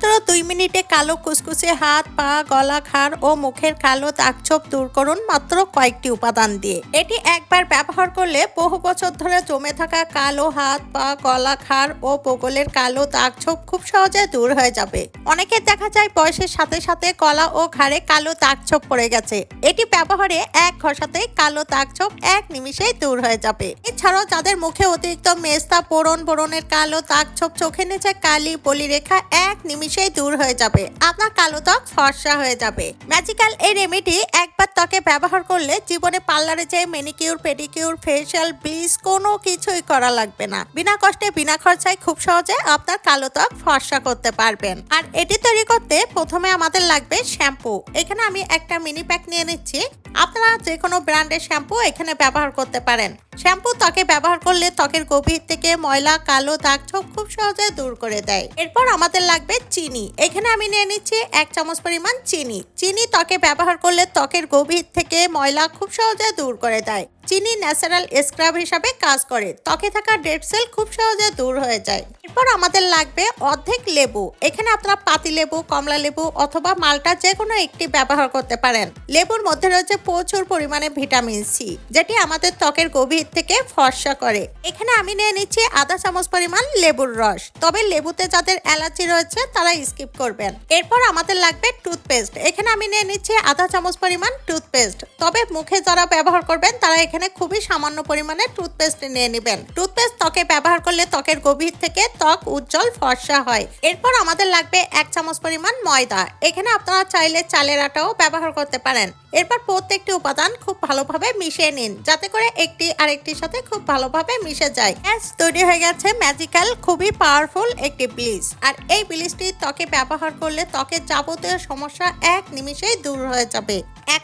মাত্র দুই মিনিটে কালো কুচকুচে হাত, পা, গলা খাড় ও মুখের কালো দাগছোপ দূর করুন মাত্র কয়েকটি উপাদান দিয়ে। এটি একবার ব্যবহার করলে বহু বছর ধরে জমে থাকা কালো হাত, পা, গলা খাড় ও বগলের কালো দাগছোপ খুব সহজে দূর হয়ে যাবে। অনেকের দেখা যায় বয়সের সাথে সাথে গলা ও ঘাড়ে কালো দাগছোপ পড়ে গেছে। এটি ব্যবহারে এক ঘষাতে কালো দাগছোপ এক নিমিষেই দূর হয়ে যাবে। এছাড়াও যাদের মুখে অতিরিক্ত মেস্তা পোড়ন বোড়নের কালো দাগছোপ চোখে নিচে কালি বলি রেখা এক নিমিষেই দূর হয়ে যাবে। আপনার কালো ত্বক ফর্সা হয়ে যাবে। ম্যাজিক্যাল এই রেমেডি একবার ত্বকে ব্যবহার করলে জীবনে পার্লারে যেয়ে মেনিকিউর পেডিকিউর ফেসিয়াল ব্লিচ কোনো কিছুই করা লাগবে না। বিনা কষ্টে, বিনা খরচায় খুব সহজে আপনার কালো ত্বক ফর্সা করতে পারবেন। আর এটি তৈরি করতে প্রথমে আমাদের লাগবে শ্যাম্পু। এখানে আমি একটা মিনি প্যাক নিয়ে নিচ্ছি। আপনারা যে কোনো ব্র্যান্ডের শ্যাম্পু এখানে ব্যবহার করতে পারেন। শ্যাম্পু ত্বকে ব্যবহার করলে ত্বকের গভীর থেকে ময়লা, কালো দাগ ছোপ খুব সহজে দূর করে দেয়। এরপর আমাদের লাগবে চিনি। এখানে আমি নিয়ে নিচ্ছি এক চামচ পরিমাণ চিনি। চিনি ত্বকে ব্যবহার করলে ত্বকের গভীর থেকে ময়লা খুব সহজে দূর করে দেয়। চিনি ন্যাচারাল স্ক্রাব হিসাবে কাজ করে, ত্বকে থাকা ডেড সেল খুব সহজে দূর হয়ে যায়। এরপর আমাদের লাগবে অর্ধেক লেবু। এখানে আপনারা পাতি লেবু, কমলা লেবু অথবা মালটা যে কোনো একটি ব্যবহার করতে পারেন। লেবুর মধ্যে রয়েছে প্রচুর পরিমাণে ভিটামিন সি, যেটি আমাদের ত্বকের গভীর থেকে ফর্সা করে। এখানে আমি নিয়ে নিচ্ছি আধা চামচ পরিমাণ লেবুর রস। তবে লেবুতে যাদের অ্যালার্জি রয়েছে, তারা স্কিপ করবেন। এরপর আমাদের লাগবে টুথপেস্ট। এখানে আমি নিয়ে নিচ্ছি আধা চামচ পরিমাণ টুথপেস্ট। তবে মুখে যারা ব্যবহার করবেন, তারা এখানে খুবই সামান্য পরিমাণে টুথপেস্ট নিয়ে নেবেন। টুথপেস্ট ত্বকে ব্যবহার করলে ত্বকের গভীর থেকে ত্বক উজ্জ্বল ফর্সা হয়। এরপর আমাদের লাগবে এক চামচ পরিমাণ ময়দা। এখানে আপনারা চাইলে চালের আটাও ব্যবহার করতে পারেন। এরপর প্রত্যেকটি উপাদান খুব ভালোভাবে মিশিয়ে নিন, যাতে করে একটি আরেকটির সাথে খুব ভালোভাবে মিশে যায়। গ্যাস তৈরি হয়ে গেছে ম্যাজিক্যাল খুবই পাওয়ারফুল একটি ব্লিচ আর এই ব্লিচটি ত্বকে ব্যবহার করলে ত্বকের যাবতীয় সমস্যা এক নিমিষেই দূর হয়ে যাবে।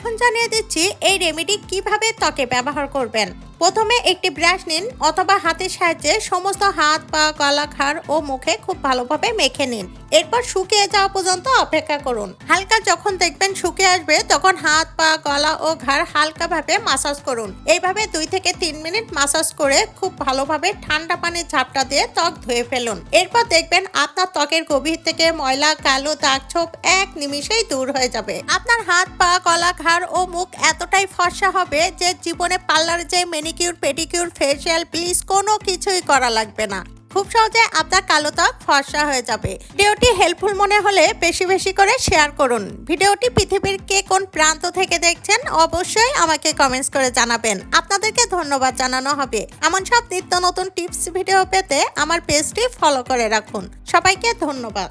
এখন জানিয়ে দিচ্ছি এই রেমেডি কীভাবে ত্বকে ব্যবহার করবেন। প্রথমে একটি ব্রাশ নিন অথবা হাতের সাহায্যে সমস্ত হাত, পা, গলা খাড় ও মুখে খুব ভালোভাবে মেখে নিন। এরপর শুকিয়ে যাওয়া পর্যন্ত অপেক্ষা করুন। হালকা যখন দেখবেন শুকিয়ে আসবে, তখন হাত, পা, গলা ও ঘাড় হালকাভাবে মাসাজ করুন। এইভাবে দুই থেকে তিন মিনিট মাসাজ করে খুব ভালোভাবে ঠান্ডা পানির ঝাপটা দিয়ে ত্বক ধুয়ে ফেলুন। এরপর দেখবেন আপনার ত্বকের গভীর থেকে ময়লা, কালো দাগ ছোপ এক নিমিষেই দূর হয়ে যাবে। আপনার হাত, পা, গলা, ঘাড় ও মুখ এতটাই ফর্সা হবে যে জীবনে পার্লারে যে মেনিকিউর পেডিকিউর ফেসিয়াল প্লিজ কোনো কিছুই করা লাগবে না। খুব সহজে আপনার কালো ত্বক ফর্সা হয়ে যাবে। ভিডিওটি হেল্পফুল মনে হলে বেশি বেশি করে শেয়ার করুন। ভিডিওটি পৃথিবীর কে কোন প্রান্ত থেকে দেখছেন অবশ্যই আমাকে কমেন্টস করে জানাবেন। আপনাদেরকে ধন্যবাদ জানানো হবে। এমন সব নিত্য নতুন টিপস ভিডিও পেতে আমার পেজটি ফলো করে রাখুন। সবাইকে ধন্যবাদ।